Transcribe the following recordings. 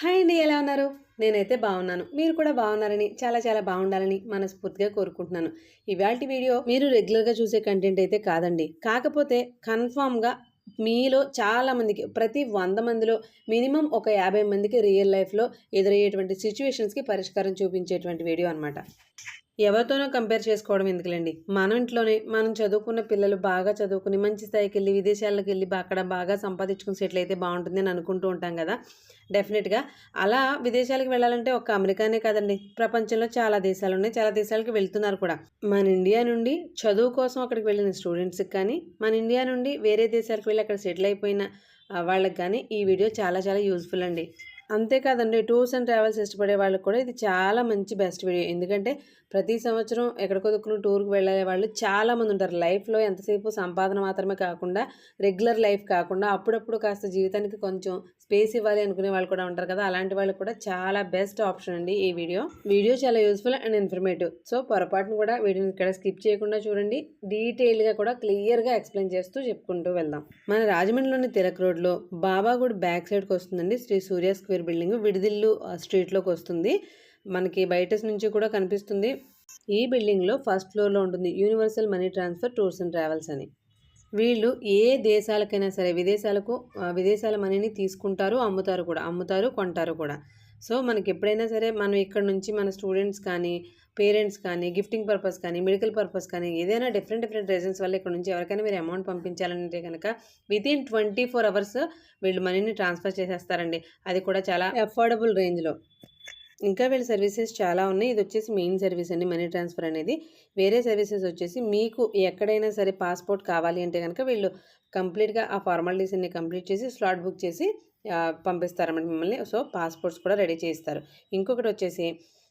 Hi అండి ఎలా ఉన్నారు? నేనైతే బాగున్నాను. మీరు కూడా బాగున్నారని చాలా చాలా బాగుండాలని మనస్ఫూర్తిగా కోరుకుంటున్నాను. ఇవాళ వీడియో మీరు రెగ్యులర్గా చూసే కంటెంట్ అయితే కాదండి. కాకపోతే కన్ఫామ్గా మీలో చాలా మందికి ప్రతి వంద మందిలో మినిమం ఒక యాభై మందికి రియల్ లైఫ్లో ఎదురయ్యేటువంటి సిచ్యువేషన్స్కి పరిష్కారం చూపించేటువంటి వీడియో అనమాట ఎవరితోనో కంపేర్ చేసుకోవడం ఎందుకులేండి? మన ఇంట్లోనే మనం చదువుకున్న పిల్లలు బాగా చదువుకుని మంచి స్థాయికి వెళ్ళి విదేశాలకు వెళ్ళి అక్కడ బాగా సంపాదించుకుని సెటిల్ అయితే బాగుంటుంది అని అనుకుంటూ ఉంటాం కదా? డెఫినెట్గా అలా విదేశాలకు వెళ్ళాలంటే ఒక అమెరికానే కాదండి. ప్రపంచంలో చాలా దేశాలు ఉన్నాయి. చాలా దేశాలకు వెళ్తున్నారు కూడా. మన ఇండియా నుండి చదువు కోసం అక్కడికి వెళ్ళిన స్టూడెంట్స్కి కానీ మన ఇండియా నుండి వేరే దేశాలకు వెళ్ళి అక్కడ సెటిల్ అయిపోయిన వాళ్ళకి కానీ ఈ వీడియో చాలా చాలా యూజ్ఫుల్ అండి. అంతేకాదండి టూర్స్ అండ్ ట్రావెల్స్ ఇష్టపడే వాళ్ళకి కూడా ఇది చాలా మంచి బెస్ట్ వీడియో ఎందుకంటే ప్రతి సంవత్సరం ఎక్కడికో టూర్కి వెళ్ళే వాళ్ళు చాలామంది ఉంటారు. లైఫ్లో ఎంతసేపు సంపాదన మాత్రమే కాకుండా రెగ్యులర్ లైఫ్ కాకుండా అప్పుడప్పుడు కాస్త జీవితానికి కొంచెం స్పేస్ ఇవ్వాలి అనుకునే వాళ్ళు కూడా ఉంటారు కదా! అలాంటి వాళ్ళకి కూడా చాలా బెస్ట్ ఆప్షన్ అండి ఈ వీడియో. వీడియో చాలా యూస్ఫుల్ అండ్ ఇన్ఫర్మేటివ్. సో పొరపాటును కూడా వీడియోని ఇక్కడ స్కిప్ చేయకుండా చూడండి. డీటెయిల్గా కూడా క్లియర్గా ఎక్స్ప్లెయిన్ చేస్తూ చెప్పుకుంటూ వెళ్దాం. మన రాజమండ్రిలోని తిలక్ రోడ్లో బాబాగూడ్ బ్యాక్ సైడ్కి వస్తుందండి శ్రీ సూర్య స్క్వేర్ బిల్డింగ్. విడిదిల్లు స్ట్రీట్లోకి వస్తుంది. మనకి బయట నుంచి కూడా కనిపిస్తుంది. ఈ బిల్డింగ్లో ఫస్ట్ ఫ్లోర్లో ఉంటుంది universal money transfer tours and travels అని. వీళ్ళు ఏ దేశాలకైనా సరే విదేశాలకు విదేశాల మనీని తీసుకుంటారు అమ్ముతారు కూడా అమ్ముతారు కొంటారు కూడా. సో మనకి ఎప్పుడైనా సరే మనం ఇక్కడ నుంచి మన స్టూడెంట్స్ కానీ పేరెంట్స్ కానీ గిఫ్టింగ్ పర్పస్ కానీ మెడికల్ పర్పస్ కానీ ఏదైనా డిఫరెంట్ డిఫరెంట్ రీజన్స్ వల్ల ఇక్కడ నుంచి ఎవరికైనా మీరు అమౌంట్ పంపించాలంటే కనుక వితిన్ ట్వంటీ ఫోర్ అవర్స్ వీళ్ళు మనీని ట్రాన్స్ఫర్ చేసేస్తారండి. అది కూడా చాలా అఫోర్డబుల్ రేంజ్లో. ఇంకా వీళ్ళ సర్వీసెస్ చాలా ఉన్నాయి. ఇది వచ్చేసి మెయిన్ సర్వీస్ అండి మనీ ట్రాన్స్ఫర్ అనేది. వేరే సర్వీసెస్ వచ్చేసి మీకు ఎక్కడైనా సరే పాస్పోర్ట్ కావాలి అంటే కనుక వీళ్ళు కంప్లీట్గా ఆ ఫార్మాలిటీస్ అన్ని కంప్లీట్ చేసి స్లాట్ బుక్ చేసి పంపిస్తారు పంపిస్తారన్నమాట మిమ్మల్ని. సో పాస్పోర్ట్స్ కూడా రెడీ చేస్తారు ఇంకొకటి వచ్చేసి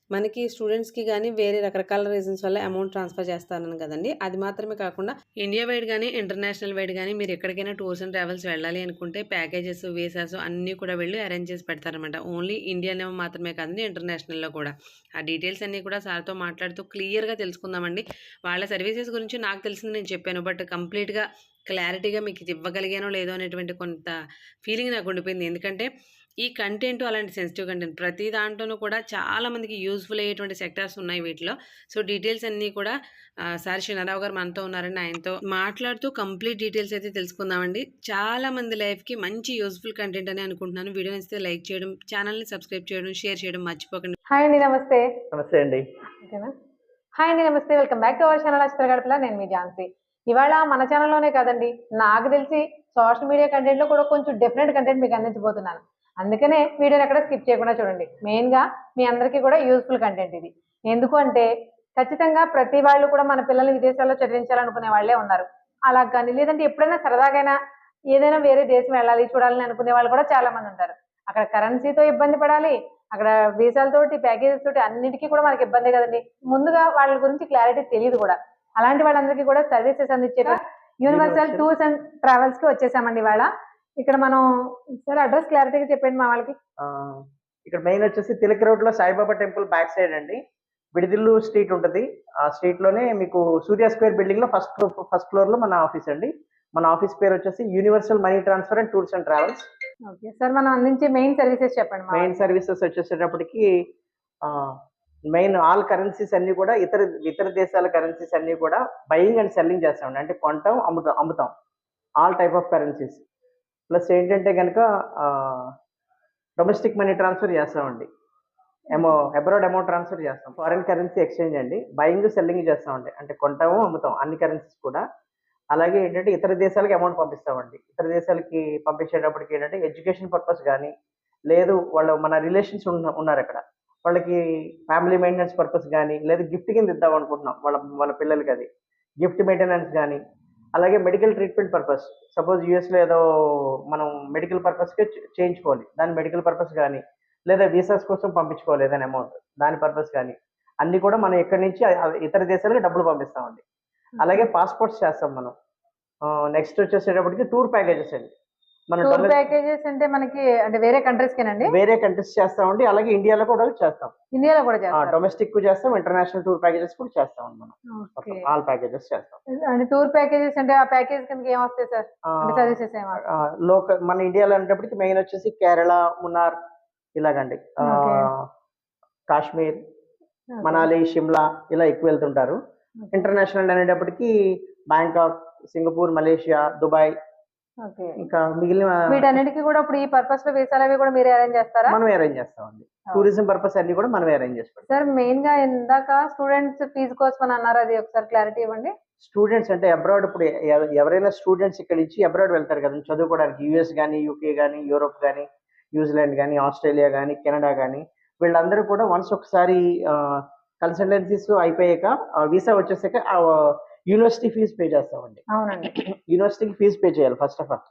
మనకి స్టూడెంట్స్కి కానీ వేరే రకరకాల రీజన్స్ వల్ల అమౌంట్ ట్రాన్స్ఫర్ చేస్తారని కదండి. అది మాత్రమే కాకుండా ఇండియా వైడ్ కానీ ఇంటర్నేషనల్ వైడ్ కానీ మీరు ఎక్కడికైనా టూర్స్ అండ్ ట్రావెల్స్ వెళ్ళాలి అనుకుంటే ప్యాకేజెస్ వీసాస్ అన్నీ కూడా వెళ్ళి అరేంజ్ చేసి పెడతారనమాట ఓన్లీ ఇండియాలో మాత్రమే కాదండి ఇంటర్నేషనల్లో కూడా. ఆ డీటెయిల్స్ అన్నీ కూడా సార్తో మాట్లాడుతూ క్లియర్గా తెలుసుకుందామండి. వాళ్ళ సర్వీసెస్ గురించి నాకు తెలిసింది నేను చెప్పాను. బట్ కంప్లీట్గా క్లారిటీగా మీకు ఇవ్వగలిగానో లేదో అనేటువంటి కొంత ఫీలింగ్ నాకు ఉండిపోయింది. ఎందుకంటే ఈ కంటెంట్ అలాంటి సెన్సిటివ్ కంటెంట్ ప్రతి దాంట్లోనూ కూడా చాలా మందికి యూస్ఫుల్ అయ్యేటువంటి సెక్టార్స్ ఉన్నాయి వీటిలో. సో డీటెయిల్స్ అన్నీ కూడా సార్ శనారావు గారు మనతో ఉన్నారండి ఆయనతో మాట్లాడుతూ కంప్లీట్ డీటెయిల్స్ అయితే తెలుసుకుందామండి. చాలా మంది లైఫ్కి మంచి యూస్ఫుల్ కంటెంట్ అని అనుకుంటున్నాను. వీడియో నచ్చితే లైక్ చేయడం ఛానల్ని సబ్స్క్రైబ్ చేయడం షేర్ చేయడం మర్చిపోకండి. హాయ్ అండి నమస్తే. నమస్తే అండి. ఓకేనా? హాయ్ అండి నమస్తే. Welcome back to our channel Akshara Gadapala నేను మీ ఝాన్సీ. ఇవాళ మన ఛానల్లోనే కాదండి నాకు తెలిసి సోషల్ మీడియా కంటెంట్లో కూడా కొంచెం డిఫరెంట్ కంటెంట్ మీకు అందించబోతున్నాను. అందుకనే వీడియోని ఎక్కడ స్కిప్ చేయకుండా చూడండి. మెయిన్గా మీ అందరికీ కూడా యూస్ఫుల్ కంటెంట్ ఇది. ఎందుకు అంటే ఖచ్చితంగా ప్రతి వాళ్ళు కూడా మన పిల్లల్ని విదేశాల్లో చదివించాలనుకునే వాళ్ళే ఉన్నారు. అలా కానీ లేదంటే ఎప్పుడైనా సరదాగైనా ఏదైనా వేరే దేశం వెళ్ళాలి చూడాలని అనుకునే వాళ్ళు కూడా చాలా మంది ఉంటారు. అక్కడ కరెన్సీతో ఇబ్బంది పడాలి అక్కడ వీసాలతోటి ప్యాకేజెస్ తోటి అన్నిటికీ కూడా మనకి ఇబ్బంది కదండి. ముందుగా వాళ్ళ గురించి క్లారిటీ తెలియదు కూడా. అలాంటి వాళ్ళందరికీ కూడా సర్వీసెస్ అందించే యూనివర్సల్. టూర్స్ అండ్ ట్రావెల్స్కి వచ్చేసామండి ఇవాళ. ఇక్కడ మనం సార్ అడ్రస్ క్లారిటీగా చెప్పండి మా వాళ్ళకి. ఇక్కడ మెయిన్ వచ్చేసి తిలక్ రోడ్లో సాయిబాబా టెంపుల్ బ్యాక్ సైడ్ అండి. విడిదిల్లు స్ట్రీట్ ఉంటుంది. ఆ స్ట్రీట్లోనే మీకు సూర్య స్క్వేర్ బిల్డింగ్లో ఫస్ట్ ఫస్ట్ ఫ్లోర్లో మన ఆఫీస్ అండి. మన ఆఫీస్ పేరు వచ్చేసి universal money transfer and tours and travels. Okay sir మనం అందించే మెయిన్ సర్వీసెస్ చెప్పండి మెయిన్ సర్వీసెస్ వచ్చేసేటప్పటికి మెయిన్ ఆల్ కరెన్సీస్ అన్ని కూడా ఇతర ఇతర దేశాల కరెన్సీస్ అన్ని కూడా బయింగ్ అండ్ సెల్లింగ్ చేస్తామండి. అంటే కొంటాం అమ్ముతాం అమ్ముతాం. All type of currencies. Plus ఏంటంటే కనుక డొమెస్టిక్ మనీ ట్రాన్స్ఫర్ చేస్తామండి. ఏమో అబ్రాడ్ అమౌంట్ ట్రాన్స్ఫర్ చేస్తాం. ఫారిన్ కరెన్సీ ఎక్స్చేంజ్ అండి. బయింగ్ సెల్లింగ్ చేస్తామండి. అంటే కొంటాము అమ్ముతాం అన్ని కరెన్సీస్ కూడా. అలాగే ఏంటంటే ఇతర దేశాలకి అమౌంట్ పంపిస్తామండి. ఇతర దేశాలకి పంపించేటప్పటికి ఏంటంటే ఎడ్యుకేషన్ పర్పస్ కానీ లేదు వాళ్ళు మన రిలేషన్స్ ఉన్నారు అక్కడ. వాళ్ళకి ఫ్యామిలీ మెయింటెనెన్స్ పర్పస్ కానీ లేదా గిఫ్ట్ కింద ఇద్దాం అనుకుంటున్నాం. వాళ్ళ వాళ్ళ పిల్లలకి అది. గిఫ్ట్ మెయింటెనెన్స్ కానీ అలాగే మెడికల్ ట్రీట్మెంట్ పర్పస్ సపోజ్ యూఎస్లో ఏదో మనం మెడికల్ పర్పస్కి చేయించుకోవాలి. దాని మెడికల్ పర్పస్ కానీ లేదా వీసాస్ కోసం పంపించుకోవాలి ఏదైనా అమౌంట్ దాని పర్పస్ కానీ అన్ని కూడా మనం ఇక్కడి నుంచి ఇతర దేశాలకు డబ్బులు పంపిస్తామండి. అలాగే పాస్పోర్ట్స్ చేస్తాం మనం. నెక్స్ట్ వచ్చేసేటప్పటికి టూర్ ప్యాకేజెస్ అండి. టూర్ ప్యాకేజెస్ అంటే మనకి అంటే వేరే కంట్రీస్ కేనండి? వేరే కంట్రీస్ చేస్తామండి. అలాగే ఇండియాలో కూడా చేస్తాం. ఇండియాలో కూడా చేస్తారు. డొమెస్టిక్ చేస్తాం ఇంటర్నేషనల్ టూర్ ప్యాకేజెస్ కూడా చేస్తాం మనం. ఆల్ ప్యాకేజెస్ చేస్తాం. అంటే టూర్ ప్యాకేజెస్ అంటే ఆ ప్యాకేజ్ కిందకి ఏం వస్తాయి సార్? సర్వీసెస్ లోకల్ మన ఇండియాలో అనేటప్పటికి మెయిన్ వచ్చేసి కేరళ మున్నార్ ఇలాగండి. కాశ్మీర్ మనాలి షిమ్లా ఇలా ఎక్కువ వెళ్తుంటారు. ఇంటర్నేషనల్ అనేటప్పటికి బ్యాంకాక్ సింగపూర్ మలేషియా దుబాయ్ ఇంకా మిగిలిన వీటన్నిటికీ కూడా ఇప్పుడు ఈ పర్పస్లో వీసాలు అవి కూడా మీరే అరేంజ్ చేస్తారా? మనం అరేంజ్ చేస్తామండి. టూరిజం పర్పస్ అన్ని కూడా మనం అరేంజ్ చేసి పెడతాం. సార్ మెయిన్గా ఇందాక స్టూడెంట్స్ ఫీజు కోసం అని అన్నారు అది ఒకసారి క్లారిటీ ఇవ్వండి. స్టూడెంట్స్ అంటే అబ్రాడ్ ఇప్పుడు ఎవ- ఎవరైనా స్టూడెంట్స్ ఇక్కడ నుంచి అబ్రాడ్ వెళ్తారు కదా చదువుకోవడానికి యుఎస్ కానీ యూకే కానీ యూరోప్ కానీ న్యూజిలాండ్ కానీ ఆస్ట్రేలియా కానీ కెనడా కానీ వీళ్ళందరూ కూడా వన్స్ ఒకసారి కన్సల్టెన్సీస్ అయిపోయాక వీసా వచ్చేసాక యూనివర్సిటీ ఫీజు పే చేస్తామండి. అవునండి. యూనివర్సిటీకి ఫీజు పే చేయాలి ఫస్ట్ ఆఫ్ ఆల్.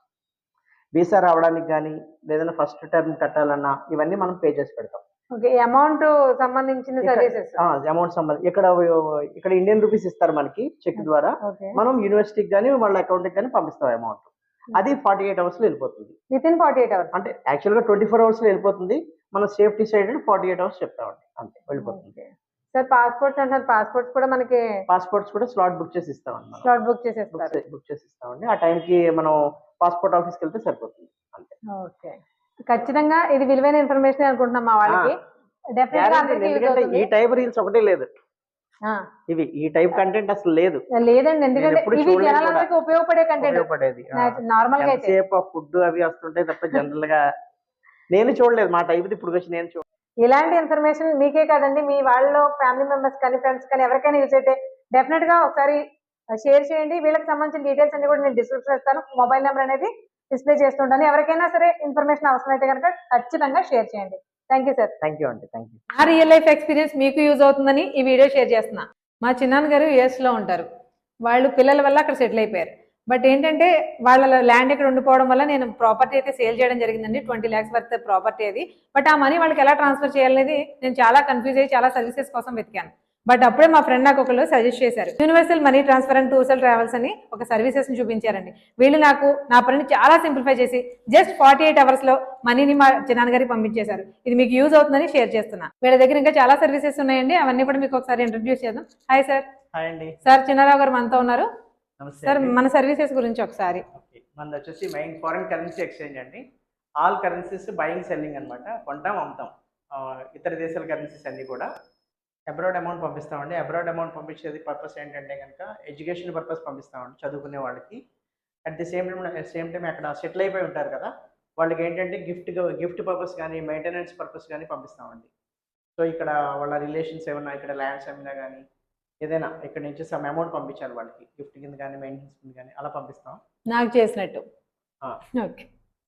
వీసా రావడానికి కానీ లేదన్నా ఫస్ట్ టర్మ్ కట్టాలన్నా ఇవన్నీ మనం పే చేసి పెడతాం. ఓకే అమౌంట్ సంబంధించిన సర్వీసెస్. అమౌంట్ సంబంధం ఇక్కడ ఇక్కడ ఇండియన్ రూపీస్ ఇస్తారు మనకి చెక్ ద్వారా. మనం యూనివర్సిటీకి కానీ వాళ్ళ అకౌంట్కి కానీ పంపిస్తాం అమౌంట్. అది ఫార్టీ ఎయిట్ అవర్స్లో వెళ్ళిపోతుంది. Within forty eight hours. అంటే యాక్చువల్గా ట్వంటీ ఫోర్ అవర్స్లో వెళ్ళిపోతుంది. మనం safety side forty eight hours చెప్తామండి. అంతే వెళ్ళిపోతుంది. సార్ పాస్పోర్ట్స్ అంటారు పాస్పోర్ట్స్ కూడా మనకి పాస్పోర్ట్స్ కూడా స్లాట్ బుక్ చేసి ఇస్తామండి మనం స్లాట్ బుక్ చేసేస్తారు. బుక్ చేసి ఇస్తామండి ఆ టైంకి మనం పాస్పోర్ట్ ఆఫీస్కి వెళ్తే సరిపోతుంది. అంతే. ఓకే. ఖచ్చితంగా ఇది విలువైన ఇన్ఫర్మేషన్ అనుకుంటున్నాం మా వాళ్ళకి. ఎందుకంటే ఈ. టైప్ రీల్స్ ఒకటే లేదు. ఇవి ఈ టైప్ కంటెంట్ అసలు లేదు. లేదండి. ఎందుకంటే ఇవి జనాలందరికీ ఉపయోగపడే కంటెంట్ ఉపయోగపడేది. నార్మల్గా అయితే. ఫుడ్ అవి వస్తుంటాయి తప్ప జనరల్గా నేను చూడలేదు. మా టైప్ ఇప్పుడు వచ్చి నేను ఇలాంటి ఇన్ఫర్మేషన్ మీకే కాదండి. మీ వాళ్ళలో ఫ్యామిలీ మెంబర్స్ కానీ ఫ్రెండ్స్ కానీ ఎవరికైనా యూజ్ అయితే డెఫినెట్గా ఒకసారి షేర్ చేయండి. వీళ్ళకి సంబంధించిన డీటెయిల్స్ అన్ని కూడా నేను డిస్క్రిప్షన్ ఇస్తాను. మొబైల్ నెంబర్ అనేది డిస్ప్లే చేస్తుంటాను ఎవరికైనా సరే ఇన్ఫర్మేషన్ అవసరం అయితే కనుక ఖచ్చితంగా షేర్ చేయండి. Thank you sir. Thank you అండి. Thank you. నా రియల్ లైఫ్ ఎక్స్పీరియన్స్ మీకు యూజ్ అవుతుందని ఈ వీడియో షేర్ చేస్తున్నా. మా చిన్నాన్న గారు US లో ఉంటారు. వాళ్ళు పిల్లల వల్ల అక్కడ సెటిల్ అయిపోయారు. బట్ ఏంటంటే వాళ్ళ ల్యాండ్ ఇక్కడ ఉండిపోవడం వల్ల నేను ప్రాపర్టీ అయితే సేల్ చేయడం జరిగిందండి. ట్వంటీ ల్యాక్స్ వర్త్ ప్రాపర్టీ అది. బట్ ఆ మనీ వాళ్ళకి ఎలా ట్రాన్స్ఫర్ చేయాలనేది నేను చాలా కన్ఫ్యూజ్ అయ్యి చాలా సర్వీసెస్ కోసం వెతికాను. బట్ అప్పుడే మా ఫ్రెండ్ నాకు ఒకళ్ళు సజెస్ట్ చేశారు. Universal money transfer and tours and travels అని ఒక సర్వీసెస్ని చూపించారండి. వీళ్ళు నాకు నా పనిని చాలా సింప్లిఫై చేసి జస్ట్ ఫార్టీ ఎయిట్ అవర్స్లో మనీని మా చిన్నాన్న గారికి పంపించేశారు. ఇది మీకు యూజ్ అవుతుందని షేర్ చేస్తున్నా. వీళ్ళ దగ్గర ఇంకా చాలా సర్వీసెస్ ఉన్నాయండి. అవన్నీ కూడా మీకు ఒకసారి ఇంట్రడ్యూస్ చేద్దాం. హాయ్ సార్ హాయ్ అండి. సార్ చిన్నారావు గారు మనతో ఉన్నారు. సార్. మన సర్వీసెస్ గురించి ఒకసారి. మనది వచ్చేసి మెయిన్ ఫారిన్ కరెన్సీ ఎక్స్చేంజ్ అండి. ఆల్ కరెన్సీస్ బయింగ్ సెల్లింగ్ అన్నమాట. కొంటాం అమ్ముతాం. ఇతర దేశాల కరెన్సీస్ అన్ని కూడా. అబ్రాడ్ అమౌంట్ పంపిస్తామండి. అబ్రాడ్ అమౌంట్ పంపించేది పర్పస్ ఏంటంటే కనుక ఎడ్యుకేషన్ పర్పస్ పంపిస్తామండి చదువుకునే వాళ్ళకి. At the same time same time అక్కడ సెటిల్ అయిపోయి ఉంటారు కదా వాళ్ళకి ఏంటంటే గిఫ్ట్ గిఫ్ట్ పర్పస్ కానీ మెయింటెనెన్స్ పర్పస్ కానీ పంపిస్తామండి. సో ఇక్కడ వాళ్ళ రిలేషన్స్ ఏమన్నా ఇక్కడ ల్యాండ్స్ అమ్మినా కానీ ఏదైనా ఇక్కడ నుంచి సమ్ అమౌంట్ పంపించాలి వాళ్ళకి. గిఫ్ట్ కింద కానీ మెయింటెనెన్స్ కింద కానీ అలా పంపిస్తాం. నాకు చేసినట్టు. ఆ. Okay.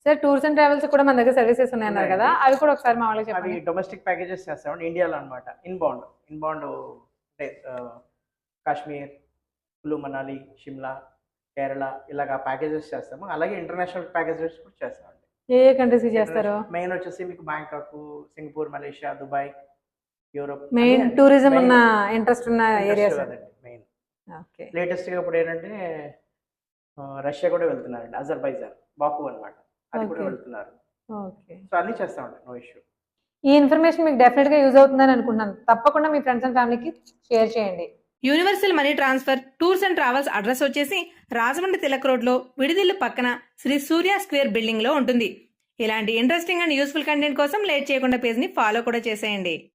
Sir tours and travels కూడా మన దగ్గర సర్వీసెస్ ఉన్నాయన్నారు కదా అవి కూడా ఒకసారి మా వాళ్ళకి అవి డొమెస్టిక్ ప్యాకేజెస్ చేస్తామండి. ఇండియాలో అనమాట ఇన్బౌండ్ ఇన్బౌండ్ అంటే కాశ్మీర్ కులు మనాలి షిమ్లా కేరళ ఇలాగ ప్యాకేజెస్ చేస్తాము. అలాగే ఇంటర్నేషనల్ ప్యాకేజెస్ కూడా చేస్తామండి. ఏ ఏ కంట్రీస్ చేస్తారు? మెయిన్ వచ్చేసి మీకు Bangkok Singapore Malaysia Dubai Europe. Main tourism ఉన్న ఇంట్రెస్ట్ ఉన్న ఏరియాస్ మెయిన్ ఓకే లేటెస్ట్గా ఇప్పుడు ఏంటంటే రష్యా కూడా వెళ్తున్నారండి అజర్బైజాన్ బాకు అన్నమాట. అది కూడా. వెళ్తున్నారు. ఓకే సో అన్ని చేస్తామండి నో ఇష్యూ ఈ ఇన్ఫర్మేషన్ మీకు డెఫినెట్గా యూజ్ అవుతుందని అనుకుంటున్నాను. తప్పకుండా మీ ఫ్రెండ్స్ అండ్ ఫ్యామిలీకి షేర్ చేయండి. Universal money transfer tours and travels address వచ్చేసి రాజమండ్రి తిలక్ రోడ్లో విడిదిల్లు పక్కన శ్రీ సూర్య స్క్వేర్ బిల్డింగ్లో ఉంటుంది. ఇలాంటి ఇంట్రెస్టింగ్ అండ్ యూస్ఫుల్ కంటెంట్ కోసం లేట్ చేయకుండా పేజ్ని ఫాలో కూడా చేసేయండి.